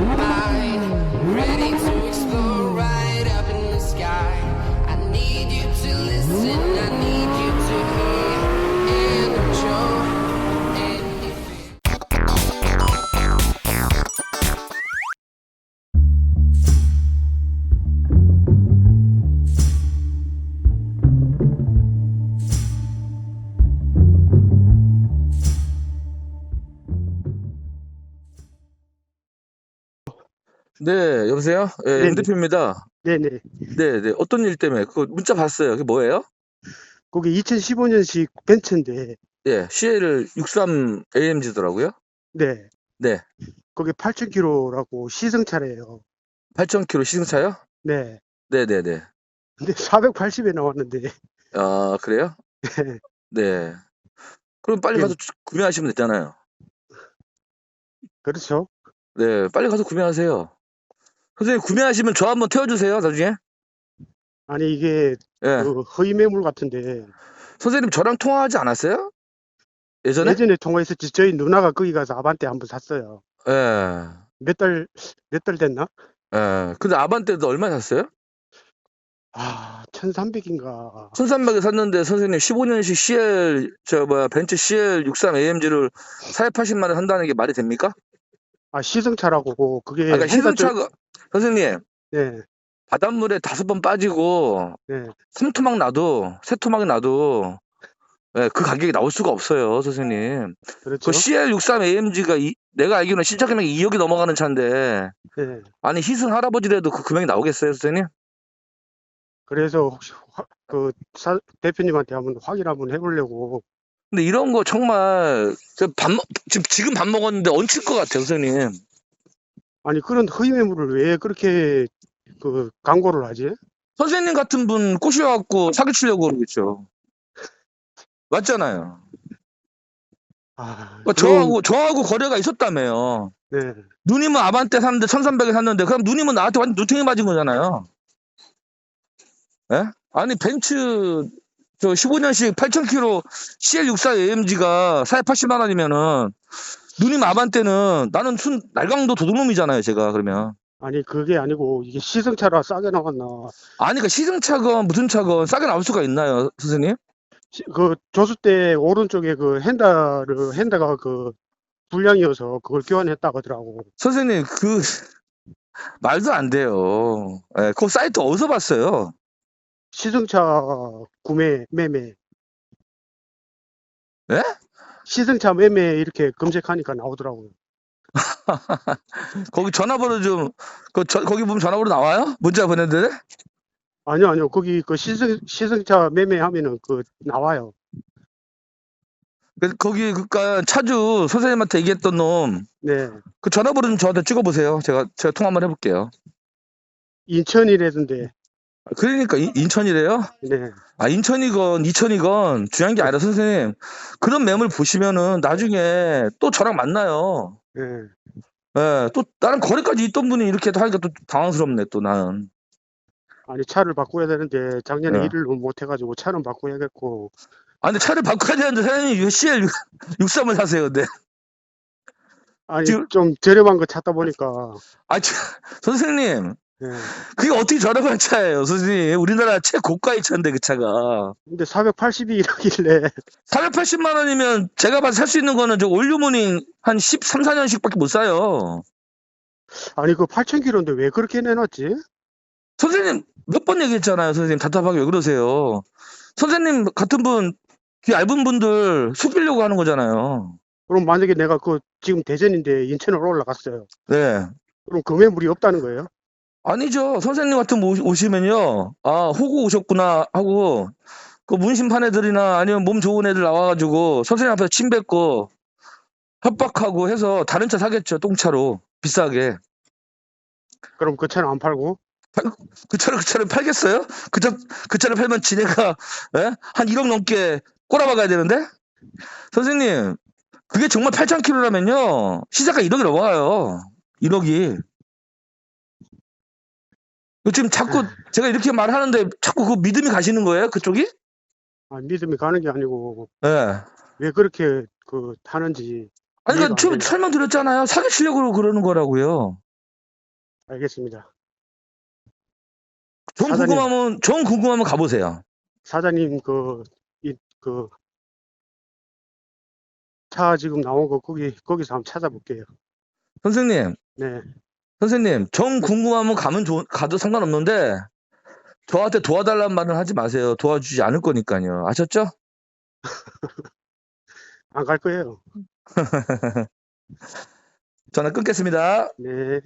I ready. 네, 여보세요? 예, 네네. 임 대표입니다. 네네. 네, 네. 어떤 일 때문에? 그 문자 봤어요. 그게 뭐예요? 거기 2015년식 벤츠인데, 예, CL 63 AMG더라고요. 네. 네. 거기 8,000km라고 시승차래요. 8,000km 시승차요? 네. 네, 네, 네. 근데 480에 나왔는데, 아, 그래요? 네. 네. 그럼 빨리 예. 가서 주- 구매하시면 됐잖아요. 그렇죠. 네, 빨리 가서 구매하세요. 선생님, 구매하시면 저 한번 태워주세요, 나중에. 아니, 이게 예. 그 허위 매물 같은데, 선생님, 저랑 통화하지 않았어요? 예전에? 예전에 통화했었지. 저희 누나가 거기 가서 아반떼 한 번 샀어요. 예. 몇 달, 몇 달 됐나? 예. 근데 아반떼도 얼마 샀어요? 아, 1,300인가. 1300에 샀는데 선생님 15년식 CL 저 뭐야 벤츠 CL 63 AMG를 480만 원 한다는 게 말이 됩니까? 아, 시승차라고. 그게. 아까 그러니까 행사 시승차가 선생님 네, 바닷물에 다섯 번 빠지고 네. 삼토막 나도 세토막이 나도 예, 그 가격이 나올 수가 없어요 선생님 그렇죠. 그 CL 63 AMG가 이, 내가 알기로는 신차 금액이 2억이 넘어가는 차인데 네. 아니 희승 할아버지라도 그 금액이 나오겠어요 선생님? 그래서 혹시 화- 그 사- 대표님한테 한번 확인 한번 해보려고. 근데 이런 거 정말 지금 지금 밥 먹었는데 얹힐 것 같아요 선생님 아니, 그런 허위 매물을 왜 그렇게 그 광고를 하지? 선생님 같은 분 꼬셔갖고 사기치려고 그러겠죠. 맞잖아요. 아, 그러니까 그럼- 저하고, 저하고 거래가 있었다며요. 네. 누님은 아반떼 샀는데 1300에 샀는데, 그럼 누님은 나한테 완전 누탱이 맞은 거잖아요. 예? 아니, 벤츠, 저 15년식 8000km CL64 AMG가 480만 원이면은, 누님 아반떼는 나는 순, 날강도 도둑놈이잖아요, 제가, 그러면. 아니 그게 아니고 이게 시승차라 싸게 나왔나 아니, 그 시승차건 무슨 차건 싸게 나올 수가 있나요, 선생님? 시- 그 조수 때 오른쪽에 그 핸다를 핸다가 그 불량이어서 그걸 교환했다고 하더라고 선생님, 그, 말도 안 돼요. 예, 그 사이트 어디서 봤어요? 시승차 구매 매매 예? 시승차 매매 이렇게 검색하니까 나오더라고요 거기 전화번호 좀, 그, 저, 거기 보면 전화번호 나와요? 문자 보냈는데? 아니요 아니요 거기 그 시승 시승차 매매하면은 그 나와요 그, 거기, 그니까, 차주 선생님한테 얘기했던 놈, 네 그 전화번호 좀 저한테 찍어보세요. 제가, 제가 통화 한번 해볼게요. 인천이라던데 그러니까, 인- 인천이래요? 네 아, 인천이건, 이천이건, 중요한 게 아니라, 선생님. 그런 매물 보시면은, 나중에 또 저랑 만나요. 네. 예, 또, 나랑 거래까지 있던 분이 이렇게 하니까 또 당황스럽네, 또 나는. 아니 차를 바꿔야 되는데 작년에 네. 일을 못 해가지고 차는 바꿔야겠고 아, 근데 차를 바꿔야 되는데, 왜 CL 63을 사세요, 근데? 아니 지금- 좀 저렴한 거 찾다 보니까 아, 참, 선생님. 네. 그게 어떻게 저렴한 차예요, 선생님? 우리나라 최고가의 차인데, 그 차가. 근데 480이 이러길래 480만 원이면 제가 봐서 살 수 있는 거는 저 올류모닝 한 13, 14년씩밖에 못 사요. 아니 그 8,000km인데 왜 그렇게 내놨지? 선생님, 몇 번 얘기했잖아요, 선생님. 답답하게 왜 그러세요? 선생님 같은 분, 그 얇은 분들 속이려고 하는 거잖아요. 그럼 만약에 내가 그 지금 대전인데 인천으로 올라갔어요. 네. 그럼 그 매물이 없다는 거예요? 아니죠. 선생님 같은 분 오시- 오시면요. 아, 호구 오셨구나 하고, 그 문신판 애들이나 아니면 몸 좋은 애들 나와가지고 선생님 앞에서 침 뱉고 협박하고 해서 다른 차 사겠죠. 똥차로. 비싸게. 그럼 그 차는 안 팔고? 그 차를, 그 차를 팔겠어요? 그 차, 그 차를 팔면 지네가, 예? 한 1억 넘게 꼬라박아야 되는데? 선생님, 그게 정말 8,000km라면요. 시세가 1억이 넘어가요. 1억이. 지금 자꾸 제가 이렇게 말하는데 자꾸 그 믿음이 가시는 거예요? 그쪽이? 아, 믿음이 가는 게 아니고 예. 왜 그렇게 그 타는지 아니, 그러니까 돼요. 설명드렸잖아요. 사기치려고 그러는 거라고요. 알겠습니다. 정 사장님. 궁금하면 정 궁금하면 가보세요. 사장님 그, 이, 그, 차 지금 나온 거 거기, 거기서 한번 찾아볼게요. 선생님, 네. 선생님, 정 궁금하면 가면 좋- 가도 상관없는데 저한테 도와달라는 말은 하지 마세요. 도와주지 않을 거니까요. 아셨죠? 안 갈 거예요. 전화 끊겠습니다. 네.